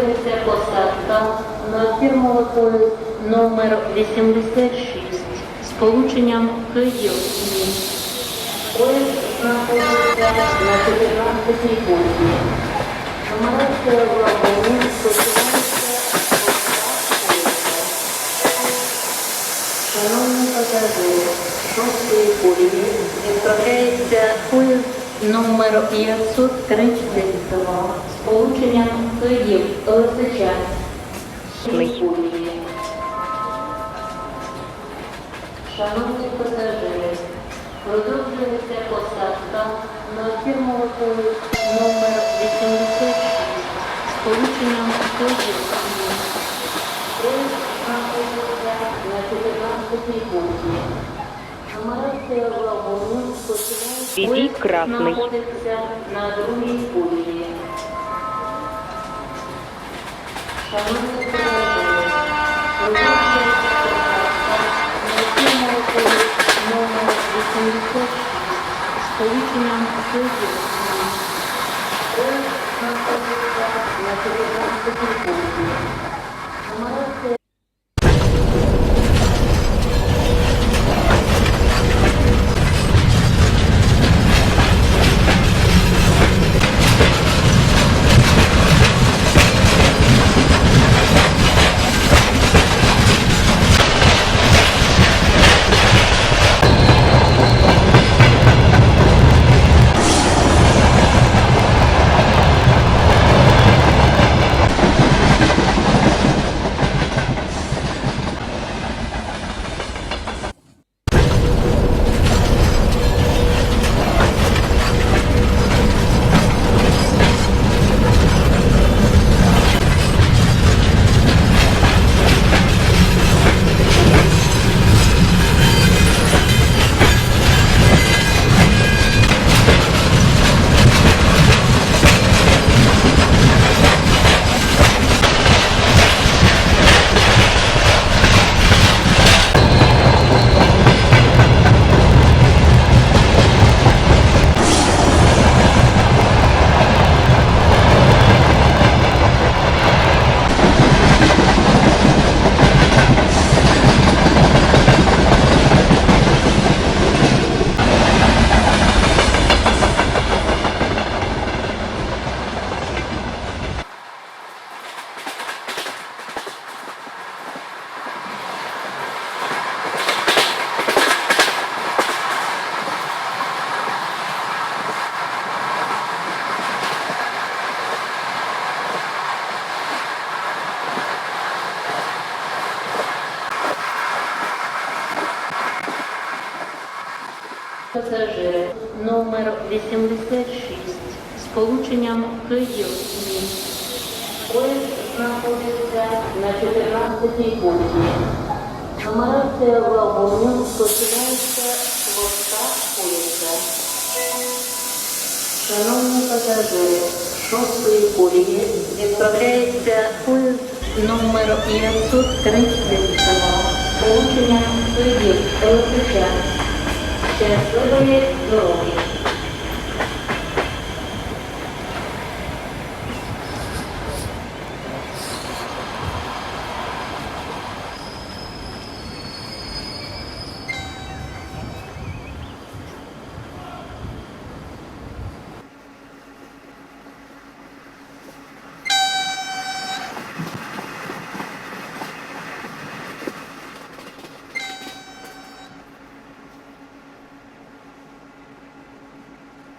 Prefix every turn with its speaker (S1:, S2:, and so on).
S1: Продовжується посадка на фірмовий номер 86 з полученням Київ. Поїзд знаходиться на 14 пункті. Нумерація вагонів стосується. Шановні пасажири, шостої колії відправляється поїзд номер 532 з полученням Київ Лисичанськ. Шановні пасажири, продовжується посадка на поїзд номер 86 з полученням Київ. Поїзд знаходиться на 14 пункті. Нумерація вагонів
S2: красний.
S1: знаходиться на другій пасажири, продовжується посадка на фірмовий поїзд Пасажири номер 86 з полученням Київ. Мінськ. Поїзд знаходиться на 14 пункті. Нумерація вагонів починається з хвоста поїзда. Шановні пасажири, шостої колії відправляється поїзд номер 532 з полученням Київ Лисичанськ. Щасливої дороги!